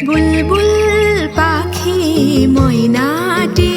বুলবুল পাখি ময়নাটি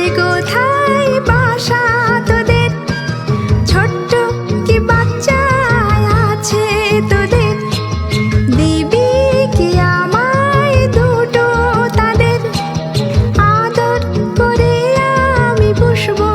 আছে কোথায় বাসা তোদের? ছোট্ট কি বাচ্চা আছে তোদের? দিবি কি আমায় দুটো তাদের? আদর করে আমি পুষবো